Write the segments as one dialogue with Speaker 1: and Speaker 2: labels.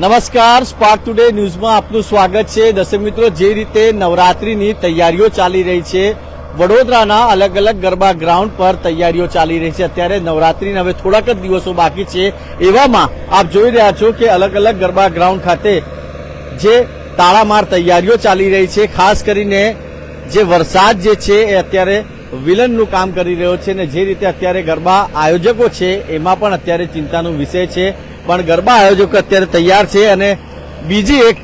Speaker 1: નમસ્કાર spark today ન્યૂઝમાં આપનું સ્વાગત છે. દર્શક મિત્રો, જે રીતે નવરાત્રીની તૈયારીઓ ચાલી રહી છે, વડોદરાના અલગ અલગ ગરબા ગ્રાઉન્ડ પર તૈયારીઓ ચાલી રહી છે. અત્યારે નવરાત્રીના હવે થોડાક જ દિવસો બાકી છે. એવામાં આપ જોઈ રહ્યા છો કે અલગ અલગ ગરબા ગ્રાઉન્ડ ખાતે જે તાળામાર તૈયારીઓ ચાલી રહી છે, ખાસ કરીને જે વરસાદ જે છે એ અત્યારે વિલનનું કામ કરી રહ્યો છે અને જે રીતે અત્યારે ગરબા આયોજકો છે, એમાં પણ અત્યારે ચિંતાનો વિષય છે. પણ ગરબા આયોજકો અત્યારે તૈયાર છે અને બીજી એક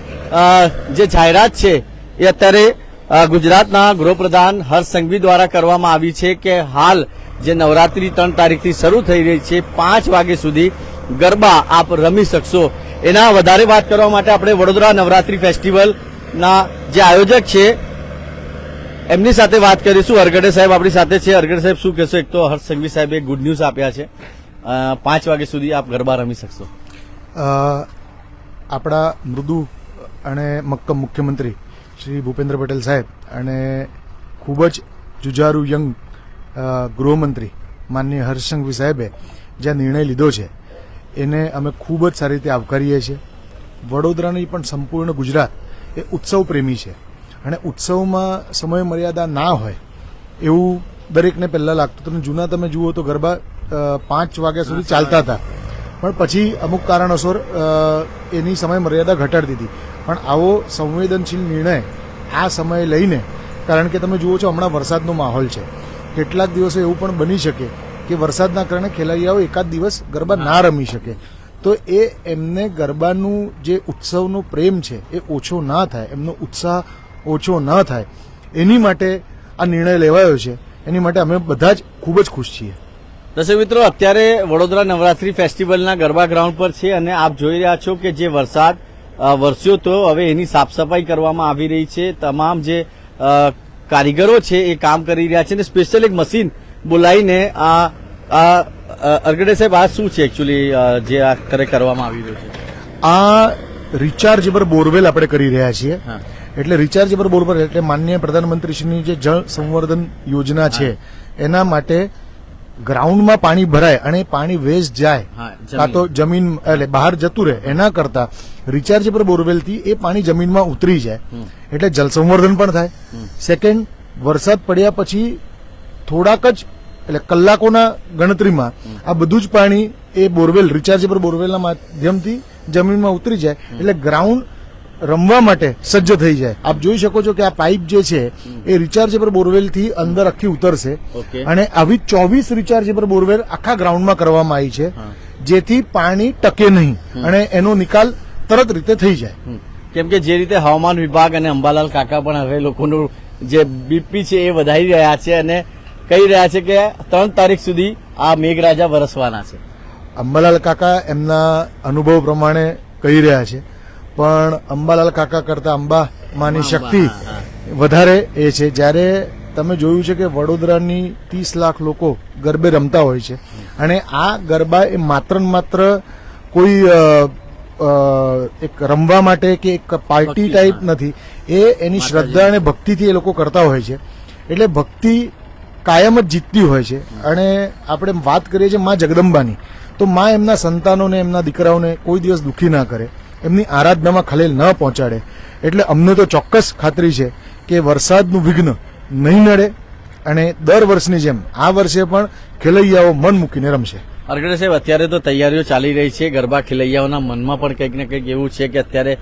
Speaker 1: જે જાહેરાત છે એ અત્યારે ગુજરાતના ગૃહપ્રધાન હર્ષ સંઘવી દ્વારા કરવામાં આવી છે કે હાલ જે નવરાત્રી ત્રણ તારીખથી શરૂ થઈ રહી છે, પાંચ વાગે સુધી ગરબા આપ રમી શકશો. એના વધારે વાત કરવા માટે આપણે વડોદરા નવરાત્રી ફેસ્ટિવલના જે આયોજક છે, એમની સાથે વાત કરીશું. અરગડે સાહેબ આપણી સાથે છે. અરગડે સાહેબ શું કહેશો? એક તો હર્ષ સંઘવી સાહેબે ગુડ ન્યૂઝ આપ્યા છે. પાંચ વાગ્યા સુધી આપ ગરબા રમી શકશો.
Speaker 2: આપણા મૃદુ અને મક્કમ મુખ્યમંત્રી શ્રી ભૂપેન્દ્ર પટેલ સાહેબ અને ખૂબ જ જુજારુ યંગ ગૃહમંત્રી માનનીય હર્ષંઘવી સાહેબે જે નિર્ણય લીધો છે, એને અમે ખૂબ જ સારી રીતે આવકારીએ છીએ. વડોદરાની પણ સંપૂર્ણ ગુજરાત એ ઉત્સવ પ્રેમી છે અને ઉત્સવમાં સમય મર્યાદા ના હોય એવું દરેકને પહેલાં લાગતું હતું. જૂના તમે જુઓ તો ગરબા પાંચ વાગ્યા સુધી ચાલતા હતા. પણ પછી અમુક કારણોસર એની સમય મર્યાદા ઘટાડી દીધી. પણ આવો સંવેદનશીલ નિર્ણય આ સમયે લઈને, કારણ કે તમે જુઓ છો હમણાં વરસાદનો માહોલ છે. કેટલાક દિવસો એવું પણ બની શકે કે વરસાદના કારણે ખેલૈયાઓ એકાદ દિવસ ગરબા ના રમી શકે. તો એ એમને ગરબાનું જે ઉત્સવનો પ્રેમ છે એ ઓછો ના થાય, એમનો ઉત્સાહ ઓછો ન થાય. એની માટે આ નિર્ણય લેવાયો છે. એની માટે અમે બધા જ ખૂબ જ ખુશ છીએ.
Speaker 1: દર્શક મિત્રો અત્યારે વડોદરા નવરાત્રી ફેસ્ટિવલના ગરબા ગ્રાઉન્ડ પર છે અને આપ જોઈ રહ્યા છો કે જે વરસાદ વરસ્યો તો હવે એની સાફ સફાઈ કરવામાં આવી રહી છે. તમામ જે કારીગરો છે એ કામ કરી રહ્યા છે અને સ્પેશિયલ એક મશીન બોલાવીને આ અરગડે સાહેબ આ શું છે એકચ્યુઅલી જે આ કરે કરવામાં આવી રહ્યું છે?
Speaker 2: આ રિચાર્જેબલ બોરવેલ આપણે કરી રહ્યા છીએ. એટલે રિચાર્જેબલ બોરવેલ એટલે માનનીય પ્રધાનમંત્રીશ્રીની જે જળ સંવર્ધન યોજના છે એના માટે ગ્રાઉન્ડમાં પાણી ભરાય અને પાણી વેસ્ટ જાય કાં તો જમીન. એટલે બહાર જતું રહે એના કરતા રિચાર્જેબલ બોરવેલથી એ પાણી જમીનમાં ઉતરી જાય. એટલે જલસંવર્ધન પણ થાય. સેકન્ડ વરસાદ પડ્યા પછી થોડાક જ એટલે કલાકોના ગણતરીમાં આ બધું જ પાણી એ બોરવેલ રિચાર્જેબલ બોરવેલના માધ્યમથી જમીનમાં ઉતરી જાય. એટલે ગ્રાઉન્ડ રમવા માટે સજ્જ થઈ જાય. આપ જોઈ શકો છો કે આ પાઇપ જે છે એ રિચાર્જેબલ બોરવેલથી અંદર આખી ઉતરશે. અને આવી ચોવીસ રિચાર્જેબલ બોરવેલ આખા ગ્રાઉન્ડમાં કરવામાં આવી છે જેથી પાણી ટકે નહીં અને એનો નિકાલ તરત રીતે થઈ જાય.
Speaker 1: કેમ કે જે રીતે હવામાન વિભાગ અને અંબાલાલ કાકા પણ હવે લોકોનું જે બીપી છે એ વધારી રહ્યા છે અને કહી રહ્યા છે કે ત્રણ તારીખ સુધી આ મેઘરાજા વરસવાના છે.
Speaker 2: અંબાલાલ કાકા એમના અનુભવ પ્રમાણે કહી રહ્યા છે. પણ અંબાલાલ કાકા કરતા અંબા માની શક્તિ વધારે એ છે. જ્યારે તમે જોયું છે કે વડોદરાની ત્રીસ લાખ લોકો ગરબે રમતા હોય છે અને આ ગરબા એ માત્ર ને માત્ર કોઈ એક રમવા માટે કે એક પાર્ટી ટાઈપ નથી. એ એની શ્રદ્ધા અને ભક્તિથી એ લોકો કરતા હોય છે. એટલે ભક્તિ કાયમ જ જીતતી હોય છે. અને આપણે વાત કરીએ છીએ માં જગદંબાની. તો મા એમના સંતાનોને એમના દીકરાઓને કોઈ દિવસ દુઃખી ના કરે. એમની આરાધનામાં ખલેલ ન પહોંચાડે. એટલે અમને તો ચોક્કસ ખાતરી છે કે વરસાદનું વિઘ્ન નહીં નડે અને દર વર્ષની જેમ આ વર્ષે પણ ખેલૈયાઓ મન મૂકીને રમશે.
Speaker 1: અરગડે સાહેબ અત્યારે તો તૈયારીઓ ચાલી રહી છે. ગરબા ખેલૈયાઓના મનમાં પણ કંઈક ને કંઈક એવું છે કે અત્યારે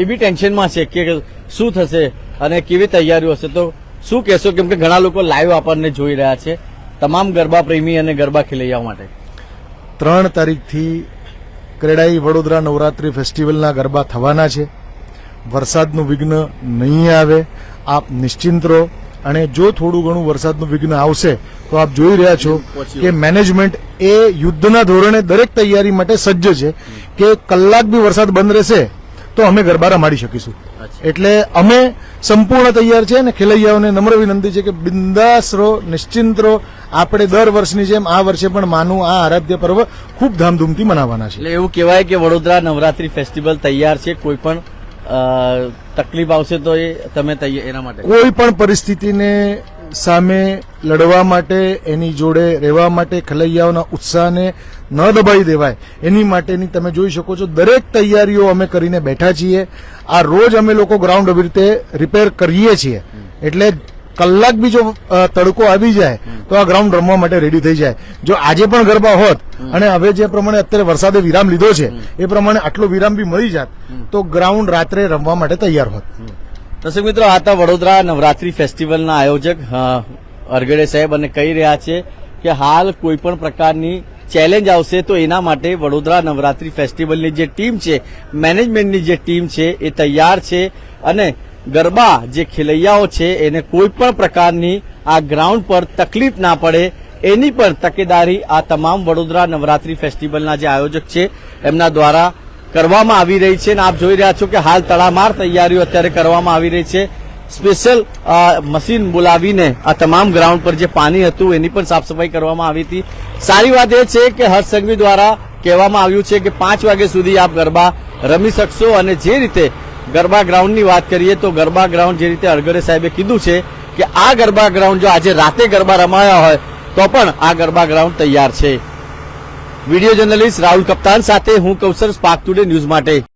Speaker 1: એ બી ટેન્શનમાં છે કે શું થશે અને કેવી તૈયારીઓ હશે. તો શું કહેશો કેમ કે ઘણા લોકો લાઈવ આપણને જોઈ રહ્યા છે તમામ ગરબા પ્રેમી અને ગરબા ખેલૈયાઓ માટે.
Speaker 2: ત્રણ તારીખથી ક્રેડાઈ વડોદરા નવરાત્રી ફેસ્ટિવલના ગરબા થવાના છે. વરસાદનું વિઘ્ન નહીં આવે આપ નિશ્ચિંત રહો. અને જો થોડું ઘણું વરસાદનું વિઘ્ન આવશે તો આપ જોઈ રહ્યા છો કે મેનેજમેન્ટ એ યુદ્ધના ધોરણે દરેક તૈયારી માટે સજ્જ છે કે કલાક બી વરસાદ બંધ રહેશે તો અમે ગરબા રમાડી શકીશું. એટલે અમે સંપૂર્ણ તૈયાર છે અને ખેલૈયાઓને નમ્ર વિનંતી છે કે બિંદાસ રહો નિશ્ચિંત રહો. આપણે દર વર્ષની જેમ આ વર્ષે પણ માનું આ આરાધ્ય પર્વ ખૂબ ધામધૂમથી મનાવવાના છે.
Speaker 1: એટલે એવું કહેવાય કે વડોદરા નવરાત્રી ફેસ્ટિવલ તૈયાર છે કોઈ પણ તકલીફ આવશે તો એ તમે તૈયાર એના માટે.
Speaker 2: કોઈ પણ પરિસ્થિતિને સામે લડવા માટે એની જોડે રહેવા માટે ખલૈયાઓના ઉત્સાહને ન દબાઈ દેવાય. એની માટેની તમે જોઈ શકો છો દરેક તૈયારીઓ અમે કરીને બેઠા છીએ. આ રોજ અમે લોકો ગ્રાઉન્ડ આવી રીતે રિપેર કરીએ છીએ. એટલે કલાક બી જો તડકો આવી જાય, તો આ ગ્રાઉન્ડ રમવા માટે રેડી થઈ જાય. જો આજે પણ ગરબા હોત અને હવે જે પ્રમાણે અત્યારે વરસાદે વિરામ લીધો છે, એ પ્રમાણે આટલો વિરામ બી મળી જાત, તો ગ્રાઉન્ડ રાત્રે રમવા માટે તૈયાર હોત.
Speaker 1: દર્શક મિત્રો, આ વડોદરા નવરાત્રી ફેસ્ટિવલના આયોજક અરગડે સાહેબ અને કહી રહ્યા છે કે હાલ કોઈ પણ પ્રકારની ચેલેન્જ આવશે તો એના માટે વડોદરા નવરાત્રી ફેસ્ટિવલની જે ટીમ છે મેનેજમેન્ટની જે ટીમ છે, એ તૈયાર છે અને ગરબા જે ખેલૈયાઓ છે, એને કોઈ પણ પ્રકારની આ ગ્રાઉન્ડ પર તકલીફ ના પડે, એની પણ તકેદારી આ તમામ વડોદરા નવરાત્રી ફેસ્ટિવલના જે આયોજક છે, એમના દ્વારા કરવામાં આવી રહી છે. અને આપ જોઈ રહ્યા છો કે હાલ તડામાર તૈયારીઓ અત્યારે કરવામાં આવી રહી છે. સ્પેશિયલ મશીન બોલાવીને આ તમામ ગ્રાઉન્ડ પર જે પાણી હતું, એની પણ સાફ સફાઈ કરવામાં આવી હતી. સારી વાત એ છે કે હર્ષ સંઘવી દ્વારા કહેવામાં આવ્યું છે કે પાંચ વાગ્યા સુધી આપ ગરબા રમી શકશો અને જે રીતે ગરબા ગ્રાઉન્ડની વાત કરીએ તો ગરબા ગ્રાઉન્ડ જે રીતે અરગરે સાહેબે કીધું છે કે આ ગરબા ગ્રાઉન્ડ જો આજે રાતે ગરબા રમાયા હોય, તો પણ આ ગરબા ગ્રાઉન્ડ તૈયાર છે. વીડિયો જર્નલિસ્ટ રાહુલ કપ્તાન સાથે હું કૌશલ સ્પાર્ક ટુડે ન્યૂઝ માટે